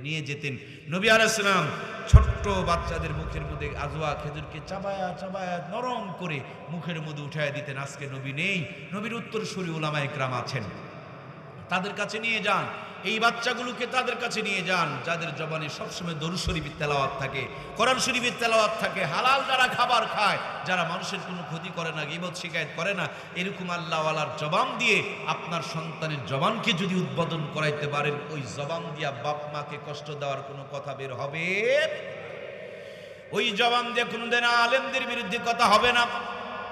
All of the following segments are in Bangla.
নিয়ে যেতেন। নবী আলাইসালাম ছোট্ট বাচ্চাদের মুখের মধ্যে আজোয়া খেজুরকে চাবায়া চাবায়া নরম করে মুখের মধ্যে উঠায় দিতেন। আজকে নবী নেই। নবীর উত্তর সুরি ওলামায় গ্রাম আছেন। তাদের কাছে নিয়ে যান। এই বাচ্চাগুলোকে তাদের কাছে নিয়ে যান, যাদের জবানে সবসময় দরু শরীফের তেলাওয়াত থাকে, কোরআন শরীফের তেলাওয়াত থাকে, হালাল যারা খাবার খায়, যারা মানুষের কোনো ক্ষতি করে না, গিবত শিকায়ত করে না, এরকম আল্লাহওয়ালার জবান দিয়ে আপনার সন্তানের জবানকে যদি উদ্বোধন করাইতে পারেন, ওই জবান দিয়া বাপ মাকে কষ্ট দেওয়ার কোনো কথা বের হবে? ওই জবান দিয়ে কোনোদিন আলেমদের বিরুদ্ধে কথা হবে না।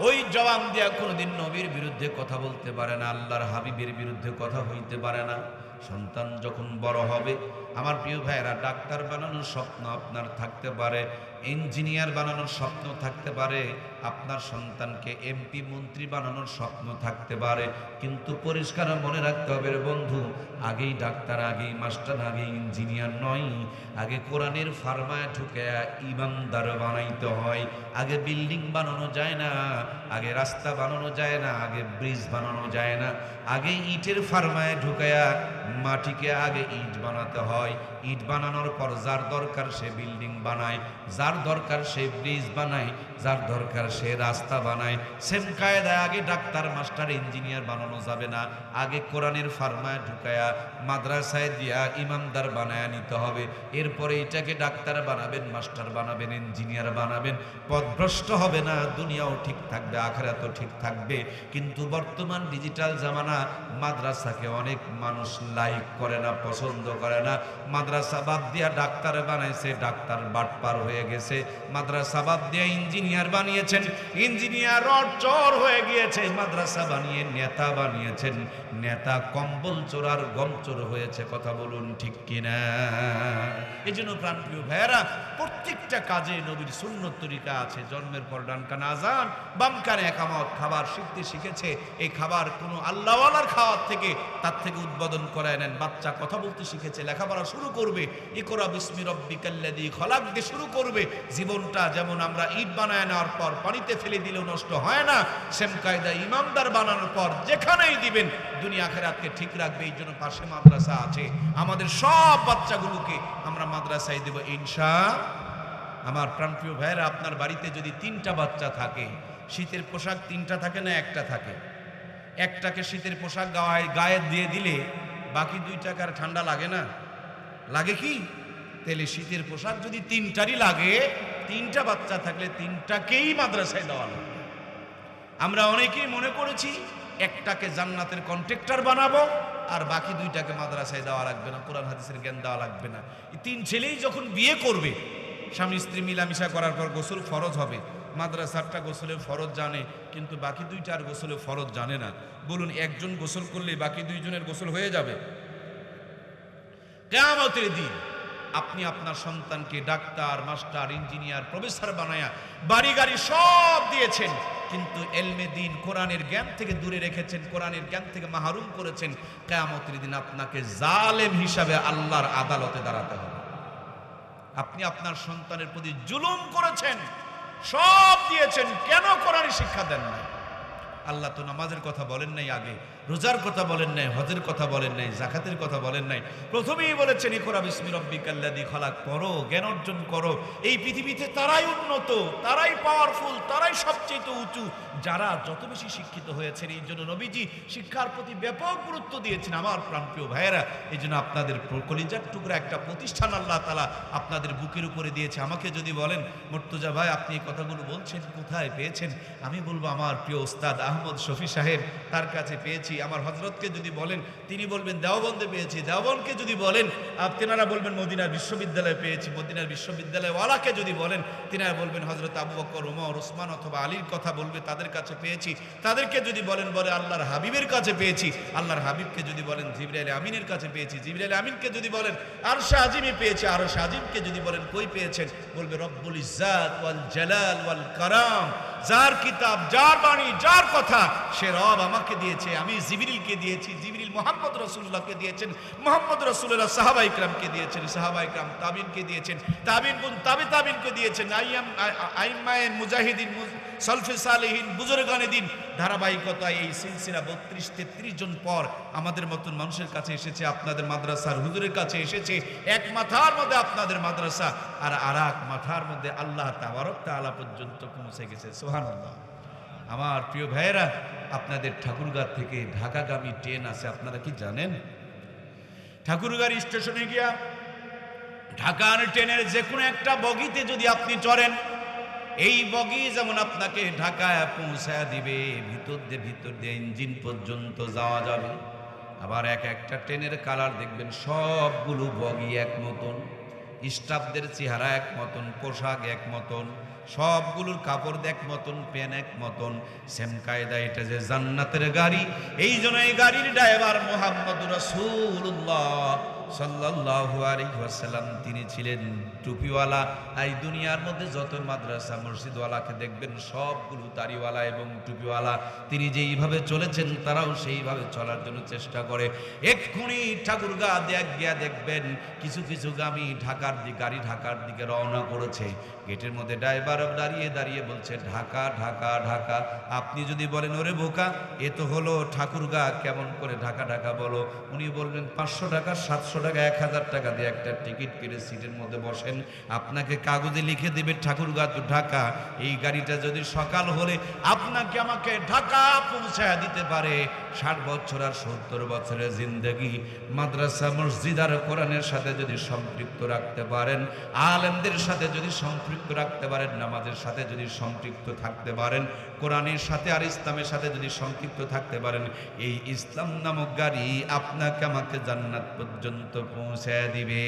ওই জবান দিয়ে কোনোদিন নবীর বিরুদ্ধে কথা বলতে পারে না, আল্লাহর হাবিবের বিরুদ্ধে কথা হইতে পারে না। সন্তান যখন বড় হবে আমার প্রিয় ভাইয়েরা, ডাক্তার বানানোর স্বপ্ন আপনার থাকতে পারে, ইঞ্জিনিয়ার বানানোর স্বপ্ন থাকতে পারে, আপনার সন্তানকে এমপি মন্ত্রী বানানোর স্বপ্ন থাকতে পারে, কিন্তু পরিষ্কার মনে রাখতে হবে বন্ধু, আগেই ডাক্তার, আগেই মাস্টার আগে ইঞ্জিনিয়ার নয়, আগে কোরআনের ফার্মায় ঢুকে ইমানদার বানাইতে হয়, আগে বিল্ডিং বানানো যায় না, আগে রাস্তা বানানো যায় না, আগে ব্রিজ বানানো যায় না, আগে ইটের ফার্মায় ঢুকায়া মাটিকে আগে ইট বানাতে হয়। ইট বানানোর পর যার দরকার সে বিল্ডিং বানায়, যার দরকার সে ব্রিজ বানায়, যার দরকার সে রাস্তা বানায়। সেম কায়দায় আগে ডাক্তার, মাস্টার, ইঞ্জিনিয়ার বানানো যাবে না। আগে কোরআনের ফার্মায় ঢুকায়া, মাদ্রাসায় দিয়া ইমামদার বানায় নিতে হবে। এরপরে এটাকে ডাক্তার বানাবেন, মাস্টার বানাবেন, ইঞ্জিনিয়ার বানাবেন। পথভ্রষ্ট হবে না, দুনিয়াও ঠিক থাকবে, আখেরাতও ঠিক থাকবে। কিন্তু বর্তমান ডিজিটাল জামানা মাদ্রাসাকে অনেক মানুষ লাইক করে না, পছন্দ করে না। মাদ্রাসা বাদ দিয়া ডাক্তার বানাইছে, ডাক্তার বাটপার হয়ে গেছে। মাদ্রাসা বাদ দিয়া ইঞ্জিনিয়ার বানিয়েছেন, ইঞ্জিনিয়ার চর হয়ে গিয়েছে। মাদ্রাসা বানিয়ে নেতা বানিয়েছেন, নেতা কম্বল চোরার গম চোর হয়েছে, কথা বলুন ঠিক কিনা? এই জন্য প্রাণপ্রিয় ভাইয়েরা, প্রত্যেকটা কাজে নবীর সুন্নত তরিকা আছে। জন্মের পর ডান কানে আজান, বাম কানে একামত, খাবার শিখতে শিখেছে। এই খাবার কোনো আল্লাহওয়ালার খাওয়ার থেকে তার থেকে উদ্বোধন করায় নেন। বাচ্চা কথা বলতে শিখেছে, লেখাপড়া শুরু করবে। ইকরা বিসমি রব্বিকাল্লাযী খলাক দিয়ে শুরু করবে। জীবনটা যেমন আমরা ইট বানায় নেওয়ার পর পানিতে ফেলে দিলেও নষ্ট হয় না, সেম কায়দা ইমামদার বানানোর পর যেখানেই দিবেন, দুনিয়া আখেরাতকে ঠিক রাখবে, এই জন্য পাশে মাদ্রাসা আছে। আমাদের সব বাচ্চাগুলোকে আমরা মাদ্রাসায় দেব, ইনশা আমার প্রাণপ্রিয় ভাইয়েরা, আপনার বাড়িতে যদি তিনটা বাচ্চা থাকে, শীতের পোশাক তিনটা থাকে না একটা থাকে? একটাকে শীতের পোশাক গায়ে গায়ে দিয়ে দিলে বাকি দুই টাকার ঠান্ডা লাগে না? লাগে কি? তাহলে শীতের পোশাক যদি তিনটারই লাগে, তিনটা বাচ্চা থাকলে তিনটাকেই মাদ্রাসায় দেওয়া লাগবে আমরা অনেকেই মনে করেছি একটাকে জান্নাতের কন্ট্রাক্টর বানাবো আর বাকি দুইটাকে মাদ্রাসায় দেওয়া লাগবে না, কোরআন হাদিসের জ্ঞান দেওয়া লাগবে না। তিন ছেলেই যখন বিয়ে করবে, স্বামী স্ত্রী মিলামিশা করার পর গোসল ফরজ হবে, মাদ্রাসারটা গোসলে ফরজ জানে, কিন্তু বাকি দুইটা আর গোসলে ফরজ জানে না। বলুন, একজন গোসল করলে বাকি দুইজনের গোসল হয়ে যাবে? কেয়ামতের দিন আপনি আপনার সন্তানকে ডাক্তার, মাস্টার, ইঞ্জিনিয়ার, প্রফেসর বানায়া বাড়ি গাড়ি সব দিয়েছেন। কিন্তু এলমে দিন কোরআনের জ্ঞান থেকে দূরে রেখেছেন, কোরআনের জ্ঞান থেকে মাহরুম করেছেন। কেয়ামতের দিন আপনাকে জালেম হিসাবে আল্লাহর আদালতে দাঁড়াতে হবে। আপনি আপনার সন্তানের প্রতি জুলুম করেছেন, সব দিয়েছেন, কেন কোরআনের শিক্ষা দেন না আল্লাহ তো নামাজের কথা বলেন নাই আগে, রোজার কথা বলেন নাই, হজের কথা বলেন নাই, জাকাতের কথা বলেন নাই। প্রথমেই বলেছেন, ইকরা বিসমি রব্বিকাল্লাযী খলাক করো জ্ঞান অর্জন করো। এই পৃথিবীতে তারাই উন্নত, তারাই পাওয়ারফুল তারাই সবচেয়ে উঁচু। যারা যত বেশি শিক্ষিত হয়েছেন, এই জন্য নবীজি শিক্ষার প্রতি ব্যাপক গুরুত্ব দিয়েছেন। আমার প্রাণপ্রিয় ভাইয়েরা, এই জন্য আপনাদের কলিজার টুকরা একটা প্রতিষ্ঠান আল্লাহ তালা আপনাদের বুকের উপরে দিয়েছে। আমাকে যদি বলেন, মর্তুজা ভাই, আপনি এই কথাগুলো বলছেন, কোথায় পেয়েছেন? আমি বলব, আমার প্রিয় ওস্তাদ আহমদ শফি সাহেব তার কাছে পেয়েছি। আমার হজরতকে যদি বলেন, তিনি বলবেন, দেওবন্দে পেয়েছি। দেওবনকে যদি বলেন, আপ তেনারা বলবেন, মদিনার বিশ্ববিদ্যালয়ে পেয়েছি। মদিনার বিশ্ববিদ্যালয় ওয়ালাকে যদি বলেন, তিনারা বলবেন হজরত আবু বকর ওমর ওসমান অথবা আলীর কথা বলবে, তাদের কাছে পেয়েছি। তাদেরকে যদি বলেন, বলে আল্লাহর হাবিবের কাছে পেয়েছি। আল্লাহর হাবিবকে যদি বলেন, জিবরাইল আমিনের কাছে পেয়েছি। জিবরাইল আমিনকে যদি বলেন আর আজিমে পেয়েছি। আর আজিমকে যদি বলেন, কই পেয়েছেন? বলবে, রব্বুল ইজ্জাত ওয়াল জালাল ওয়াল কারাম। যার কিতাব, যার বাণী, যার কথা, সে রব আমাকে দিয়েছে, আমি জিবিরিলকে দিয়েছি, জিবিরিল মোহাম্মদ রসুল্লাহকে দিয়েছেন, মোহাম্মদ রসুল্লাহ সাহাবা ইকরামকে দিয়েছেন, সাহাবা ইকরাম তাবিনকে দিয়েছেন, তাবিন তাবি তাবিনকে দিয়েছেন, আইয়াম আইমায় মুজাহিদিন মুজ- সলফে সালেহীন বুজুরগানে দিন। ধারাবাহিকতায় এই সিলসিলা বত্রিশ, তেত্রিশ জন পর আমাদের মতন মানুষের কাছে এসেছে, আপনাদের মাদ্রাসার হুজুরের কাছে এসেছে। এক মাথার মধ্যে আপনাদের মাদ্রাসা, আর আর এক মাথার মধ্যে আল্লাহ তাবারক তাআলা পর্যন্ত পৌঁছে গেছে। সুবহানাল্লাহ। আমার প্রিয় ভাইয়েরা, আপনাদের ঠাকুরগাঁ থেকে ঢাকাগামী ট্রেন আছে, আপনারা কি জানেন? ঠাকুরগাঁর স্টেশনে গিয়া ঢাকার ট্রেনের যে কোনো একটা বগিতে যদি আপনি চড়েন এই বগি যেমন আপনাকে ঢাকায় পৌঁছায় দিবে, ভিতর দিয়ে ভিতর দিয়ে ইঞ্জিন পর্যন্ত যাওয়া যাবে। আবার এক একটা ট্রেনের কালার দেখবেন, সবগুলো বগি এক মতন, স্টাফদের চেহারা এক মতন, পোশাক এক মতন, সবগুলোর কাপড় এক মতন পেন এক মতন। সেম কায়দা, এটা যে জান্নাতের গাড়ি। এই জন্য এই গাড়ির ড্রাইভার মোহাম্মদ রসুল্লাহ ওয়াসাল্লাম, তিনি ছিলেন টুপিওয়ালা। এই দুনিয়ার মধ্যে যত মাদ্রাসা, মসজিদওয়ালাকে দেখবেন, সবগুলো তারিওয়ালা এবং টুপিওয়ালা। তিনি যেইভাবে চলেছেন, তারাও সেইভাবে চলার জন্য চেষ্টা করে। এক্ষুনি ঠাকুরগা দেখ, গিয়া দেখবেন, কিছু কিছু গামি ঢাকার দিকে গাড়ি ঢাকার দিকে রওনা করেছে। গেটের মধ্যে ড্রাইভার দাঁড়িয়ে দাঁড়িয়ে বলছে, ঢাকা ঢাকা ঢাকা। আপনি যদি বলেন, ওরে বোকা, এ তো হলো ঠাকুরগা, কেমন করে ঢাকা ঢাকা বলো? উনি বলবেন পাঁচশো টাকা, সাতশো টাকা এক হাজার টাকা দিয়ে একটা টিকিট কেটে সিটের মধ্যে বসেন। আপনাকে কাগজে লিখে দেবে ঠাকুরগা তো ঢাকা। এই গাড়িটা যদি সকাল হলে আপনাকে আমাকে ঢাকা পৌঁছায় দিতে পারে। ষাট বছর আর সত্তর বছরের জিন্দগি। মাদ্রাসা, মসজিদ আর কোরআনের সাথে যদি সম্পৃক্ত রাখতে পারেন, আলেমদের সাথে যদি সম্পৃক্ত রাখতে পারেন, নামাজের সাথে যদি সম্পৃক্ত থাকতে পারেন, কোরআনের সাথে আর ইসলামের সাথে যদি সম্পৃক্ত থাকতে পারেন, এই ইসলাম নামক গাড়ি আপনাকে আমাকে জান্নাত পর্যন্ত পৌঁছায় দিবে।